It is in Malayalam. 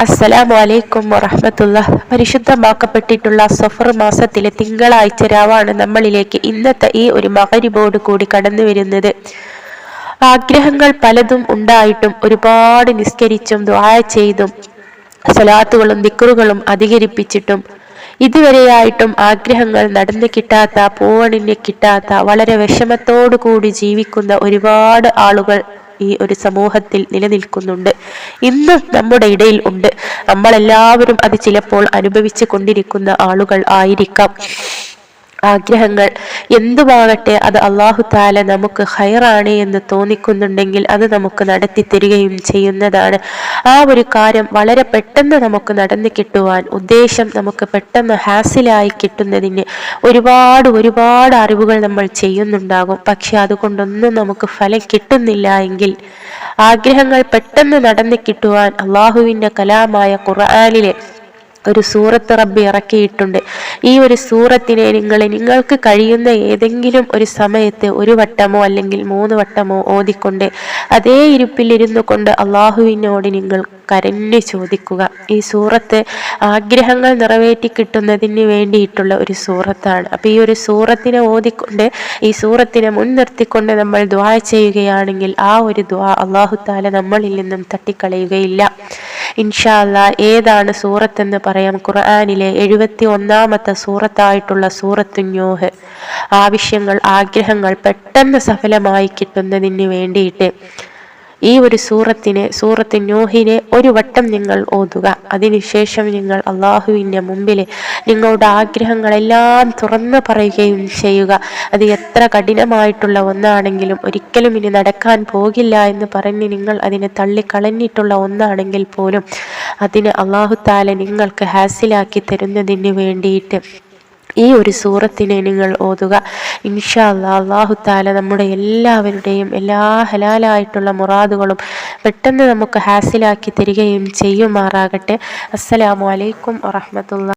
അസ്സലാമു അലൈക്കും വറഹമത്തുള്ള. പരിശുദ്ധമാക്കപ്പെട്ടിട്ടുള്ള സഫർ മാസത്തിലെ തിങ്കളാഴ്ച രാവാണ് നമ്മളിലേക്ക് ഇന്നത്തെ ഈ ഒരു മകരിബോട് കൂടി കടന്നു വരുന്നത്. ആഗ്രഹങ്ങൾ പലതും ഉണ്ടായിട്ടും ഒരുപാട് നിസ്കരിച്ചും ദ്വായ ചെയ്തും സലാത്തുകളും ദിക്കറുകളും അധികരിപ്പിച്ചിട്ടും ഇതുവരെയായിട്ടും ആഗ്രഹങ്ങൾ നടന്നു കിട്ടാത്ത പോവണിനെ കിട്ടാത്ത വളരെ വിഷമത്തോടു കൂടി ജീവിക്കുന്ന ഒരുപാട് ആളുകൾ ഈ ഒരു സമൂഹത്തിൽ നിലനിൽക്കുന്നുണ്ട്. ഇന്നും നമ്മുടെ ഇടയിൽ ഉണ്ട്. നമ്മളെല്ലാവരും അത് ചിലപ്പോൾ അനുഭവിച്ചു കൊണ്ടിരിക്കുന്ന ആളുകൾ ആയിരിക്കാം. ആഗ്രഹങ്ങൾ എന്തുമാകട്ടെ അത് അള്ളാഹു താല നമുക്ക് ഹൈറാണ് എന്ന് തോന്നിക്കുന്നുണ്ടെങ്കിൽ അത് നമുക്ക് നടത്തി തരികയും ചെയ്യുന്നതാണ്. ആ ഒരു കാര്യം വളരെ പെട്ടെന്ന് നമുക്ക് നടന്നു കിട്ടുവാൻ ഉദ്ദേശം നമുക്ക് പെട്ടെന്ന് ഹാസിലായി കിട്ടുന്നതിന് ഒരുപാട് ഒരുപാട് അറിവുകൾ നമ്മൾ ചെയ്യുന്നുണ്ടാകും. പക്ഷെ അതുകൊണ്ടൊന്നും നമുക്ക് ഫലം കിട്ടുന്നില്ല എങ്കിൽ ആഗ്രഹങ്ങൾ പെട്ടെന്ന് നടന്നു കിട്ടുവാൻ അള്ളാഹുവിന്റെ കലാമായ ഖുർആാനിലെ ഒരു സൂറത്ത് റബ്ബി ഇറക്കിയിട്ടുണ്ട്. ഈ ഒരു സൂറത്തിനെ നിങ്ങൾ നിങ്ങൾക്ക് കഴിയുന്ന ഏതെങ്കിലും ഒരു സമയത്ത് ഒരു വട്ടമോ അല്ലെങ്കിൽ മൂന്ന് വട്ടമോ ഓതിക്കൊണ്ട് അതേ ഇരുപ്പിലിരുന്നു കൊണ്ട് അള്ളാഹുവിനോട് നിങ്ങൾ കരഞ്ഞു ചോദിക്കുക. ഈ സൂറത്ത് ആഗ്രഹങ്ങൾ നിറവേറ്റി കിട്ടുന്നതിന് വേണ്ടിയിട്ടുള്ള ഒരു സൂറത്താണ്. അപ്പോൾ ഈ ഒരു സൂറത്തിനെ ഓതിക്കൊണ്ട് ഈ സൂറത്തിനെ മുൻനിർത്തിക്കൊണ്ട് നമ്മൾ ദ്വാ ചെയ്യുകയാണെങ്കിൽ ആ ഒരു ദ്വാ അള്ളാഹു താല നമ്മളിൽ നിന്നും തട്ടിക്കളയുകയില്ല. ഇൻഷാല്ല ഏതാണ് സൂറത്ത് എന്ന് പറയാം. ഖുർആാനിലെ എഴുപത്തി ഒന്നാമത്തെ സൂറത്തായിട്ടുള്ള സൂറത്ത് ന്യൂഹ്. ആവശ്യങ്ങൾ ആഗ്രഹങ്ങൾ പെട്ടെന്ന് സഫലമായി കിട്ടുന്നതിന് വേണ്ടിയിട്ട് ഈ ഒരു സൂറത്തിനെ സൂറത്ത് നോഹിനെ ഒരു വട്ടം നിങ്ങൾ ഓതുക. അതിനുശേഷം നിങ്ങൾ അള്ളാഹുവിന്റെ മുമ്പിൽ നിങ്ങളുടെ ആഗ്രഹങ്ങളെല്ലാം തുറന്നു പറയുകയും ചെയ്യുക. അത് എത്ര കഠിനമായിട്ടുള്ള ഒന്നാണെങ്കിലും ഒരിക്കലും ഇനി നടക്കാൻ പോകില്ല എന്ന് പറഞ്ഞ് നിങ്ങൾ അതിനെ തള്ളിക്കളഞ്ഞിട്ടുള്ള ഒന്നാണെങ്കിൽ പോലും അതിന് അള്ളാഹു താല നിങ്ങൾക്ക് ഹാസിലാക്കി തരുന്നതിന് വേണ്ടിയിട്ട് ഈ ഒരു സൂറത്തിനെ നിങ്ങൾ ഓതുക. ഇൻഷാ അള്ളാഹു താല നമ്മുടെ എല്ലാവരുടെയും എല്ലാ ഹലാലായിട്ടുള്ള മുറാദുകളും പെട്ടെന്ന് നമുക്ക് ഹാസിലാക്കി തരികയും ചെയ്യുമാറാകട്ടെ. അസ്സലാമു അലൈക്കും വറഹമത്തുള്ള